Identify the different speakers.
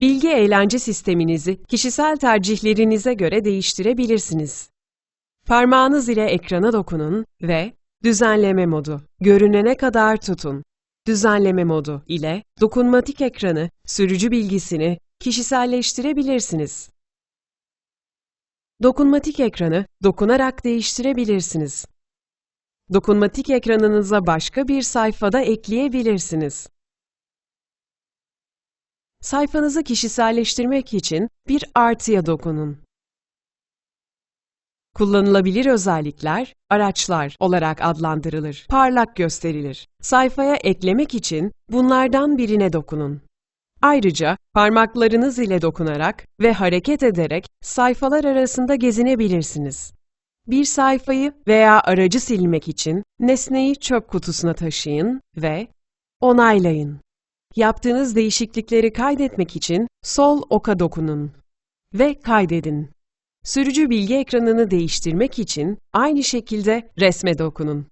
Speaker 1: Bilgi eğlence sisteminizi kişisel tercihlerinize göre değiştirebilirsiniz. Parmağınız ile ekrana dokunun ve Düzenleme modu. Görünene kadar tutun. Düzenleme modu ile dokunmatik ekranı, sürücü bilgisini kişiselleştirebilirsiniz. Dokunmatik ekranı dokunarak değiştirebilirsiniz. Dokunmatik ekranınıza başka bir sayfada ekleyebilirsiniz. Sayfanızı kişiselleştirmek için bir artıya dokunun. Kullanılabilir özellikler, araçlar olarak adlandırılır. Parlak gösterilir. Sayfaya eklemek için bunlardan birine dokunun. Ayrıca parmaklarınız ile dokunarak ve hareket ederek sayfalar arasında gezinebilirsiniz. Bir sayfayı veya aracı silmek için nesneyi çöp kutusuna taşıyın ve onaylayın. Yaptığınız değişiklikleri kaydetmek için sol oka dokunun ve kaydedin. Sürücü bilgi ekranını değiştirmek için aynı şekilde resme dokunun.